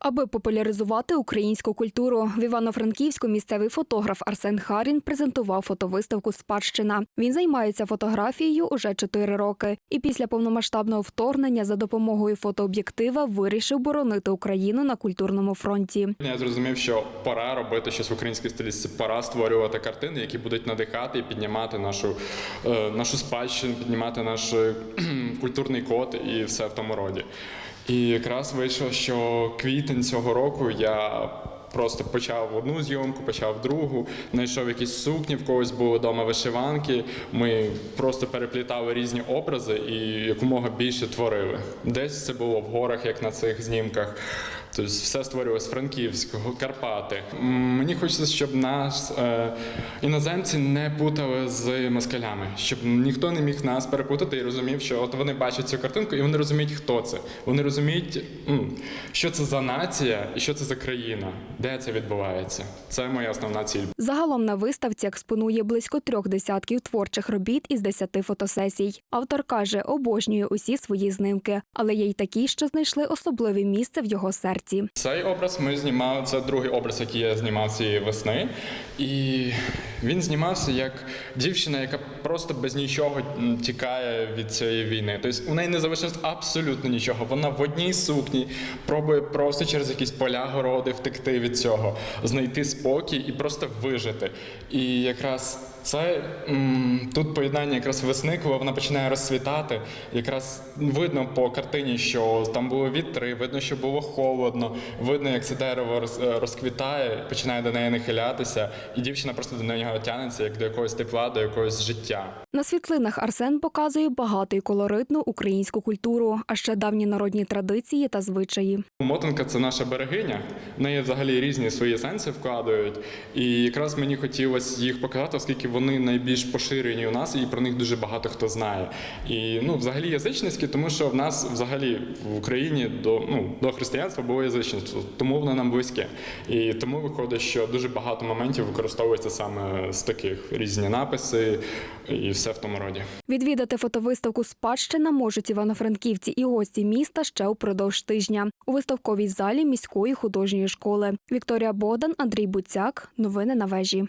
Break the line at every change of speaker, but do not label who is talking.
Аби популяризувати українську культуру, в Івано-Франківську місцевий фотограф Арсен Харін презентував фотовиставку Спадщина. Він займається фотографією уже чотири роки, і після повномасштабного вторгнення за допомогою фотооб'єктива вирішив боронити Україну на культурному фронті.
Я зрозумів, що пора робити щось в українській стилістиці, пора створювати картини, які будуть надихати і піднімати нашу, е, нашу спадщину, піднімати наш е, культурний код і все в тому роді. І якраз вийшло, що квітень цього року я просто почав одну зйомку, почав другу, знайшов якісь сукні, в когось були вдома вишиванки. Ми просто переплітали різні образи і якомога більше творили. Десь це було в горах, як на цих знімках. Тобто все створювалось Франківського, Карпати. Мені хочеться, щоб нас е, іноземці не путали з москалями, щоб ніхто не міг нас перепутати і розумів, що от вони бачать цю картинку і вони розуміють, хто це. Вони розуміють, що це за нація і що це за країна, де це відбувається. Це моя основна ціль.
Загалом на виставці експонує близько трьох десятків творчих робіт із десяти фотосесій. Автор каже, обожнює усі свої знимки, але є й такі, що знайшли особливе місце в його серці.
Цей образ ми знімали. Це другий образ, який я знімав цієї весни. І він знімався як дівчина, яка просто без нічого тікає від цієї війни. Тобто у неї не залишилось абсолютно нічого. Вона в одній сукні пробує просто через якісь поля, городи втекти від цього, знайти спокій і просто вижити. І якраз це тут поєднання якраз весни, коли вона починає розцвітати. Якраз видно по картині, що там були вітри, видно, що було холодно, видно, як це дерево е, розквітає, починає до неї нахилятися, і дівчина просто до нього тягнеться як до якогось тепла, до якогось життя.
На світлинах Арсен показує багату і колоритну українську культуру, а ще давні народні традиції та звичаї.
Мотанка це наша берегиня. В неї взагалі різні свої сенси вкладають. І якраз мені хотілося їх показати, оскільки вони найбільш поширені у нас, і про них дуже багато хто знає. І ну, взагалі язичницькі, тому що в нас взагалі в Україні до, ну, до християнства було язичництво, тому воно нам близьке. І тому виходить, що дуже багато моментів використовується саме з таких різні написи і все в тому роді.
Відвідати фотовиставку Спадщина можуть івано-франківці і гості міста ще упродовж тижня у виставковій залі міської художньої школи. Вікторія Богдан, Андрій Буцяк. Новини на вежі.